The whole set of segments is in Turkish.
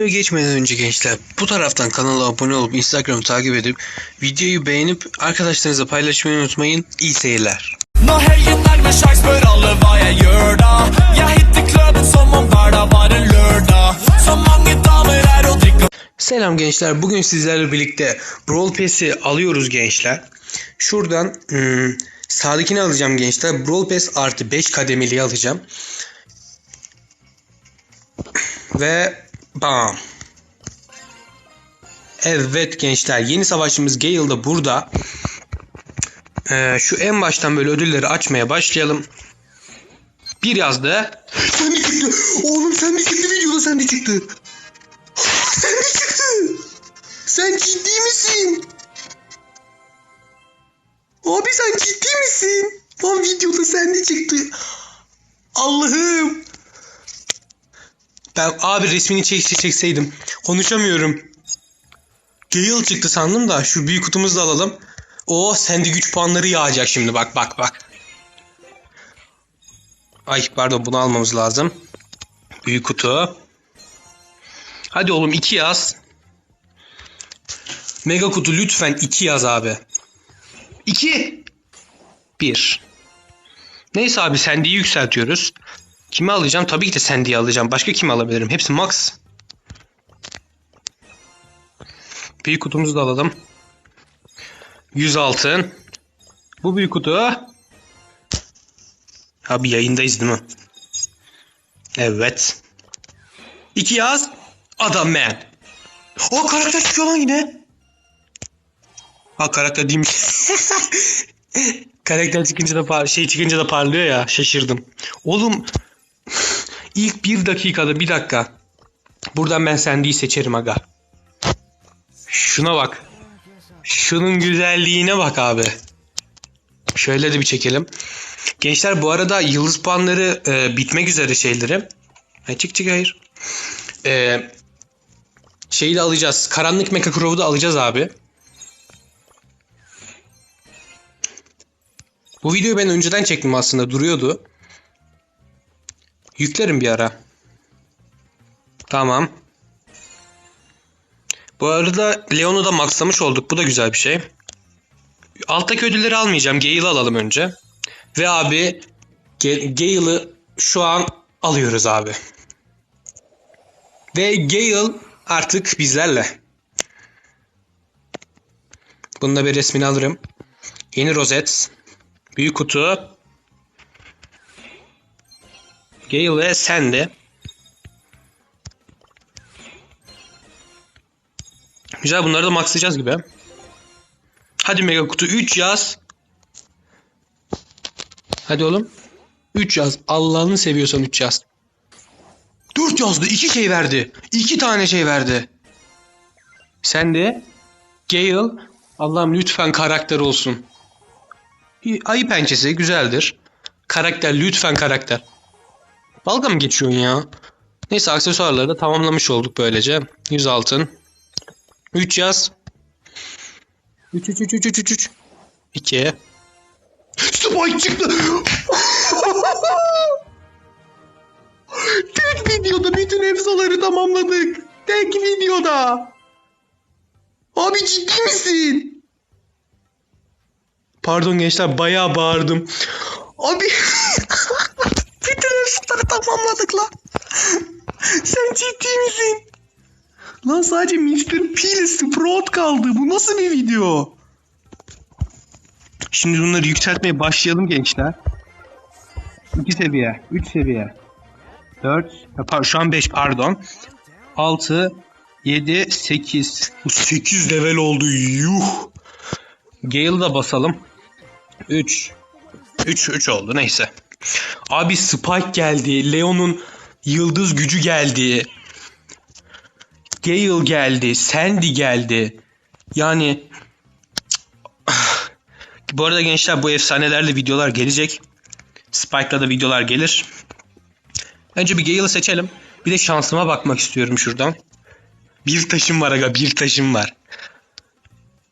Videoya geçmeden önce gençler bu taraftan kanala abone olup Instagram'ı takip edip videoyu beğenip arkadaşlarınızla paylaşmayı unutmayın. İyi seyirler. Er Selam gençler. Bugün sizlerle birlikte Brawl Pass'i alıyoruz gençler. Şuradan hmm, sağdakini alacağım gençler. Brawl Pass artı 5 kademeli alacağım. Ve bam. Evet gençler yeni savaşçımız Gale da burada. Ee, şu en baştan böyle ödülleri açmaya başlayalım. Bir yazdı. Sen de. Oğlum sen de videoda sen de çıktı. Abi resmini çek çekseydim. Konuşamıyorum. Gale çıktı sandım da şu büyük kutumuzu da alalım. O sende güç puanları yağacak şimdi bak bak bak. Ay pardon bunu almamız lazım. Büyük kutu. Hadi oğlum 2 yaz. Mega kutu lütfen 2 yaz abi. 2 1 Neyse abi Sandy'yi yükseltiyoruz. Kimi alacağım? Tabii ki de Sandy'yi alacağım. Başka kimi alabilirim? Hepsi max. Büyük kutumuzu da alalım. 100 altın. Bu büyük kutu. Abi yayındayız değil mi? Evet. İki yaz. Adam man. O karakter çıkıyor lan yine. Ha karakter değilmiş. karakter çıkınca da par şey çıkınca da parlıyor ya şaşırdım. Oğlum ilk bir dakikada bir dakika. Buradan ben Sandy'yi seçerim aga. Şuna bak. Şunun güzelliğine bak abi. Şöyle de bir çekelim. Gençler bu arada yıldız puanları e, bitmek üzere şeyleri. Ay, çık çık hayır. E, şeyi de alacağız. Karanlık Mecha Crow'u da alacağız abi. Bu videoyu ben önceden çektim aslında duruyordu. Yüklerim bir ara. Tamam. Bu arada Leon'u da maxlamış olduk. Bu da güzel bir şey. Alttaki ödülleri almayacağım. Gale'ı alalım önce. Ve abi Ga- Gale'ı şu an alıyoruz abi. Ve Gale artık bizlerle. Bunun da bir resmini alırım. Yeni rozet. Büyük kutu. Gale ve sen de. Güzel bunları da maxlayacağız gibi. Hadi mega kutu 3 yaz. Hadi oğlum. 3 yaz. Allah'ını seviyorsan 3 yaz. 4 yazdı. 2 şey verdi. 2 tane şey verdi. Sen de Gale Allah'ım lütfen karakter olsun. Ayı pençesi güzeldir. Karakter lütfen karakter. Dalga mı geçiyorsun ya? Neyse aksesuarları da tamamlamış olduk böylece. 100 altın. 3 yaz. 3 3 3 3 3 3 3. 2. Spike çıktı. Tek videoda bütün efsaları tamamladık. Tek videoda. Abi ciddi misin? Pardon gençler bayağı bağırdım. Abi efsaları tamamladık lan. Sen ciddi misin? Lan sadece Mr. P ile Sprout kaldı. Bu nasıl bir video? Şimdi bunları yükseltmeye başlayalım gençler. 2 seviye, 3 seviye, 4, şu an 5 pardon. 6, 7, 8. Bu 8 level oldu yuh. Gale'ı da basalım. 3. 3 3 oldu neyse. Abi Spike geldi. Leon'un yıldız gücü geldi. Gale geldi. Sandy geldi. Yani bu arada gençler bu efsanelerle videolar gelecek. Spike'la da videolar gelir. Önce bir Gale'ı seçelim. Bir de şansıma bakmak istiyorum şuradan. Bir taşım var aga bir taşım var.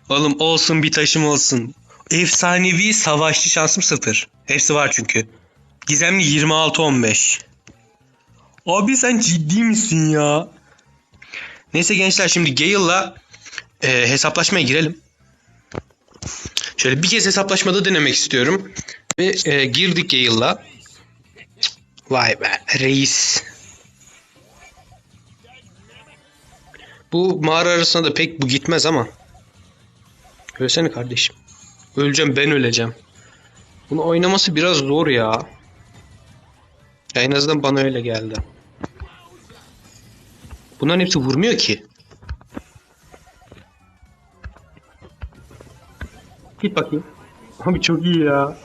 Oğlum olsun bir taşım olsun. Efsanevi savaşçı şansım sıfır. Hepsi var çünkü. Gizemli 26-15. Abi sen ciddi misin ya? Neyse gençler şimdi Gale'la e, hesaplaşmaya girelim. Şöyle bir kez hesaplaşmada denemek istiyorum. Ve e, girdik Gale'la. Vay be reis. Bu mağara arasında da pek bu gitmez ama. Ölsene kardeşim. Öleceğim ben öleceğim. Bunu oynaması biraz zor ya. Ya en azından bana öyle geldi. Bunların hepsi vurmuyor ki. Git bakayım. Abi çok iyi ya.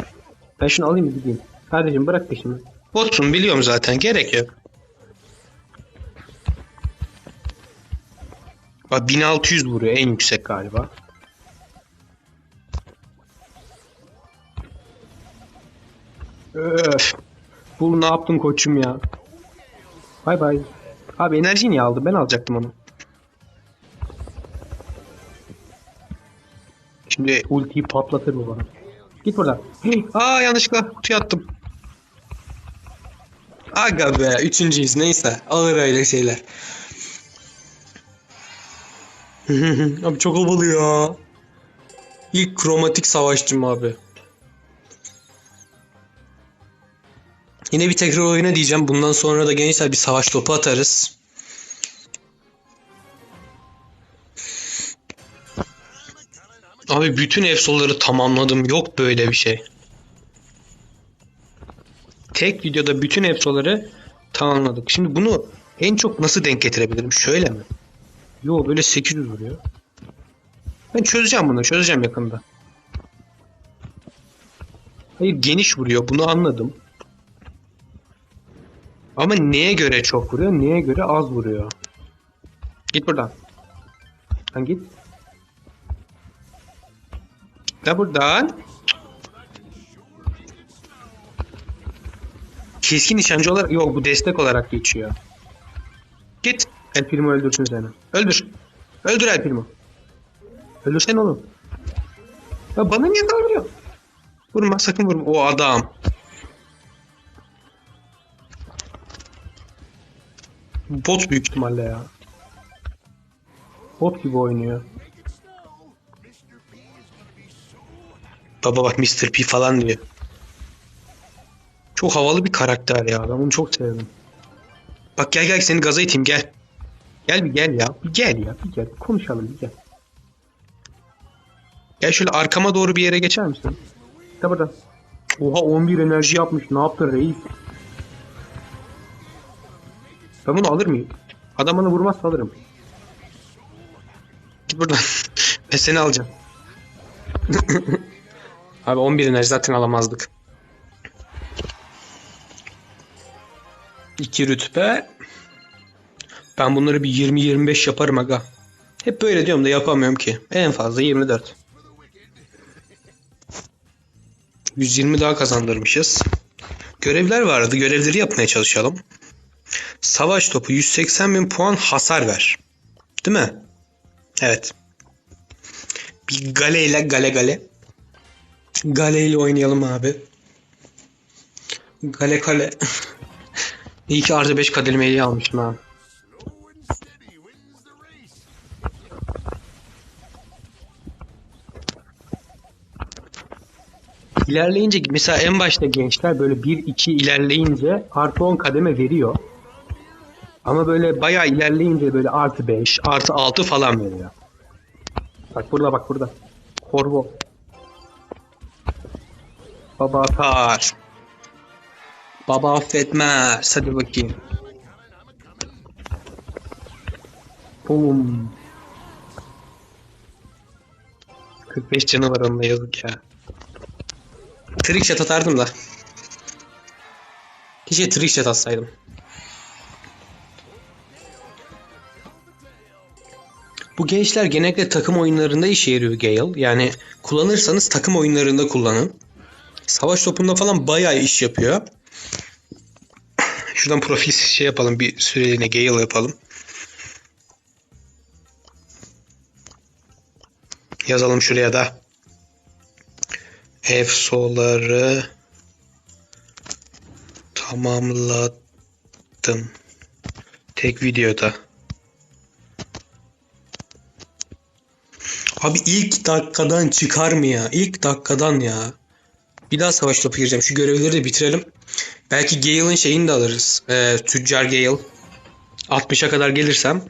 Ben şunu alayım gideyim. Kardeşim bırak peşimi. Botsun biliyorum zaten gerek yok. Bak 1600 vuruyor en yüksek galiba. Bu ne yaptın koçum ya? Bay bay. Abi enerji niye aldı? Ben alacaktım onu. Şimdi ultiyi patlatır bu bana. Git buradan. Aa yanlışlıkla kutuya attım. Aga be üçüncüyüz neyse ağır öyle şeyler. abi çok havalı ya. İlk kromatik savaşçım abi. Yine bir tekrar oyuna diyeceğim. Bundan sonra da gençler bir savaş topu atarız. Abi bütün efsoları tamamladım. Yok böyle bir şey. Tek videoda bütün efsoları tamamladık. Şimdi bunu en çok nasıl denk getirebilirim? Şöyle mi? Yo böyle 800 vuruyor. Ben çözeceğim bunu. Çözeceğim yakında. Hayır geniş vuruyor. Bunu anladım. Ama neye göre çok vuruyor, neye göre az vuruyor? Git buradan. Lan git. Da buradan. Keskin nişancı olarak yok bu destek olarak geçiyor. Git. El Primo öldürsün seni. Öldür. Öldür El Primo. Öldürsen oğlum. Ya bana niye dalıyor? Vurma sakın vurma. O adam. Bot büyük ihtimalle ya. Bot gibi oynuyor. Baba bak Mr. P falan diyor. Çok havalı bir karakter ya. Ben bunu çok sevdim. Bak gel gel seni gaza iteyim gel. Gel bir gel ya. Bir gel ya. Bir gel. Konuşalım bir gel. Gel şöyle arkama doğru bir yere geçer misin? İşte burada. Oha 11 enerji yapmış. Ne yaptı reis? Ben bunu alır mıyım? Adam bana vurmazsa alırım. Git buradan. ben seni alacağım. Abi 11 enerji zaten alamazdık. 2 rütbe. Ben bunları bir 20-25 yaparım aga. Hep böyle diyorum da yapamıyorum ki. En fazla 24. 120 daha kazandırmışız. Görevler vardı. Görevleri yapmaya çalışalım. Savaş topu 180 bin puan hasar ver. Değil mi? Evet. Bir gale ile gale gale. Gale ile oynayalım abi. Gale kale. İyi ki artı 5 kademeliği almışım ha. İlerleyince mesela en başta gençler böyle 1-2 ilerleyince artı 10 kademe veriyor. Ama böyle bayağı ilerleyince böyle artı 5, artı 6 falan veriyor. Bak burada bak burada. Korvo. Baba atar. Baba affetmez. Hadi bakayım. Bum. 45 canı var onunla yazık ya. Trickshot atardım da. Keşke trickshot atsaydım. Bu gençler genellikle takım oyunlarında işe yarıyor Gale. Yani kullanırsanız takım oyunlarında kullanın. Savaş topunda falan bayağı iş yapıyor. Şuradan profil şey yapalım bir süreliğine Gale yapalım. Yazalım şuraya da. Efsoları tamamladım. Tek videoda. Abi ilk dakikadan çıkar mı ya? İlk dakikadan ya. Bir daha savaş topu gireceğim. Şu görevleri de bitirelim. Belki Gale'ın şeyini de alırız. Ee, Tüccar Gale. 60'a kadar gelirsem.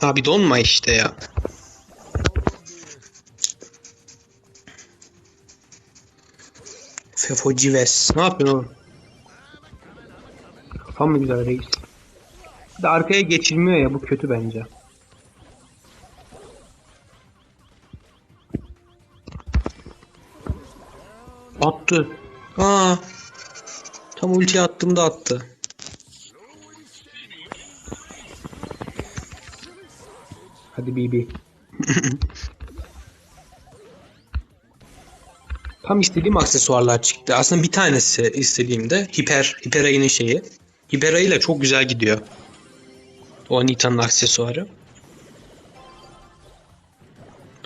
Abi donma işte ya. Fefo Cives. Ne yapıyorsun oğlum? Kafam mı güzel reis? Bir de arkaya geçilmiyor ya bu kötü bence. Attı. Aa. Tam ulti attığımda attı. Hadi BB. Tam istediğim aksesuarlar çıktı. Aslında bir tanesi istediğimde hiper hiperayının şeyi. Hiperayıyla çok güzel gidiyor. O Nita'nın aksesuarı.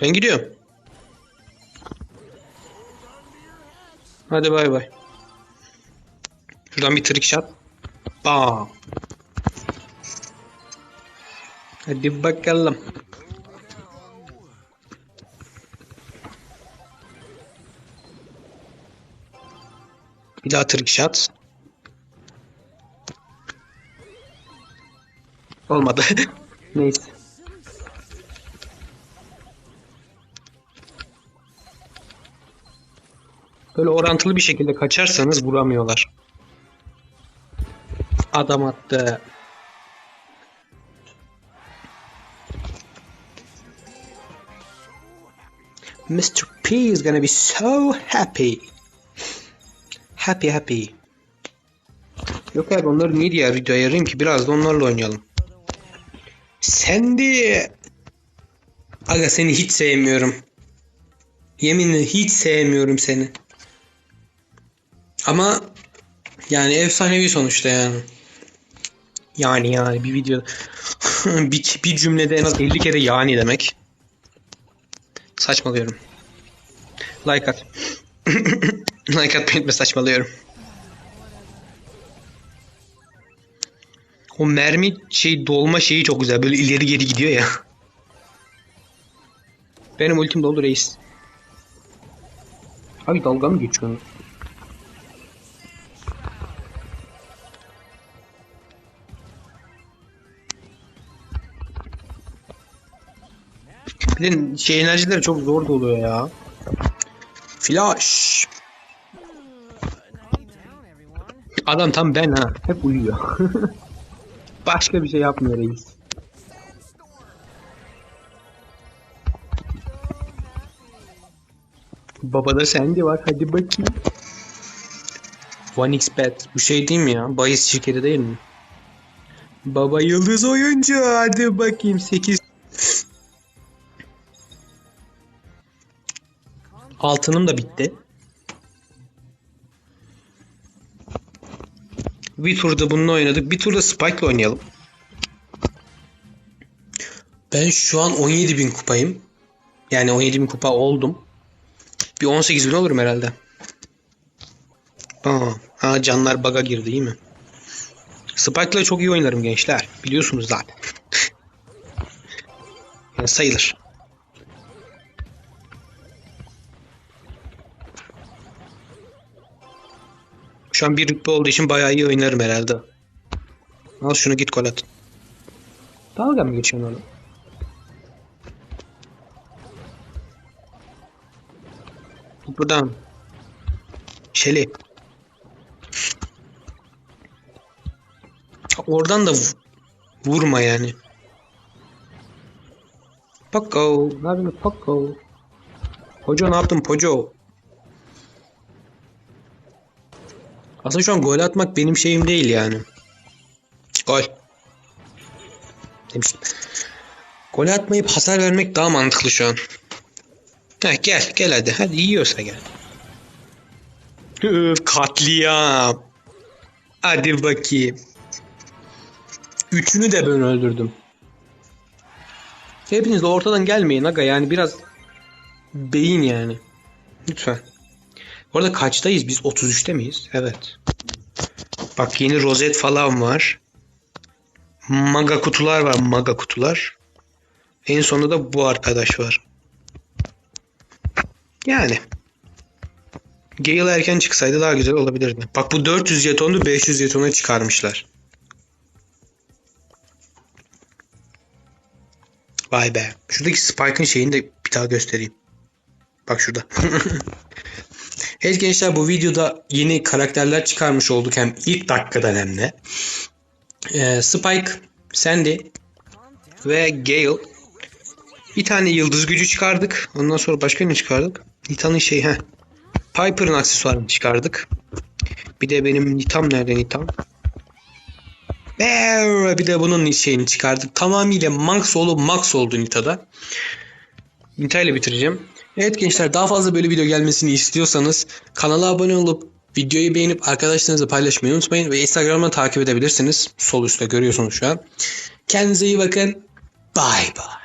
Ben gidiyorum. Hadi bay bay. Şuradan bir trick shot. Bam. Hadi bakalım. Bir daha trick shot. Olmadı. Neyse. Böyle orantılı bir şekilde kaçarsanız vuramıyorlar. Adam attı. Mr. P is gonna be so happy. Happy happy. Yok abi onları niye diğer videoya ayırayım ki? Biraz da onlarla oynayalım. Sandy. Aga seni hiç sevmiyorum. Yeminle hiç sevmiyorum seni. Ama yani efsanevi sonuçta yani. Yani yani bir video bir, bir cümlede en az 50 kere yani demek. Saçmalıyorum. Like at. like at etme saçmalıyorum. O mermi şey dolma şeyi çok güzel. Böyle ileri geri gidiyor ya. Benim ultim doldu reis. Abi dalga mı geçiyorsun? Bir de şey enerjileri çok zor doluyor ya. Flash. Adam tam ben ha. Hep uyuyor. Başka bir şey yapmıyor reis. Babada Sandy var. Hadi bakayım. OneXBet. Bu şey değil mi ya? Bahis şirketi değil mi? Baba yıldız oyuncu. Hadi bakayım 8. Altınım da bitti. Bir turda bununla oynadık. Bir turda Spike'la oynayalım. Ben şu an 17.000 kupayım. Yani 17.000 kupa oldum. Bir 18.000 olurum herhalde. Aa, ha canlar baga girdi değil mi? Spike'la çok iyi oynarım gençler. Biliyorsunuz zaten. yani sayılır. Şu an bir rütbe olduğu için bayağı iyi oynarım herhalde. Al şunu git gol at. Dalga mı geçiyorsun oğlum? Buradan. Şeli. Oradan da vu- vurma yani. Pako. Ne yapıyorsun Pako? Poco ne yaptın Poco? Aslında şu an gol atmak benim şeyim değil yani. Gol. Demiştim. Gol atmayıp hasar vermek daha mantıklı şu an. Heh, gel gel hadi. Hadi yiyorsa gel. Katliam. Hadi bakayım. Üçünü de ben öldürdüm. Hepiniz de ortadan gelmeyin aga yani biraz beyin yani. Lütfen. Bu arada kaçtayız biz? 33'te miyiz? Evet. Bak yeni rozet falan var. Maga kutular var. Maga kutular. En sonunda da bu arkadaş var. Yani. Gale erken çıksaydı daha güzel olabilirdi. Bak bu 400 jetondu 500 jetona çıkarmışlar. Vay be. Şuradaki Spike'ın şeyini de bir daha göstereyim. Bak şurada. evet gençler bu videoda yeni karakterler çıkarmış olduk hem ilk dakikadan hem de. Ee, Spike, Sandy ve Gale. Bir tane yıldız gücü çıkardık. Ondan sonra başka ne çıkardık? Nita'nın şey ha. Piper'ın aksesuarını çıkardık. Bir de benim Nitam nerede Nitam? Bir de bunun şeyini çıkardık. Tamamıyla max oldu max oldu Nita'da. Nita ile bitireceğim. Evet gençler daha fazla böyle video gelmesini istiyorsanız kanala abone olup videoyu beğenip arkadaşlarınızla paylaşmayı unutmayın ve Instagram'dan takip edebilirsiniz. Sol üstte görüyorsunuz şu an. Kendinize iyi bakın. Bye bye.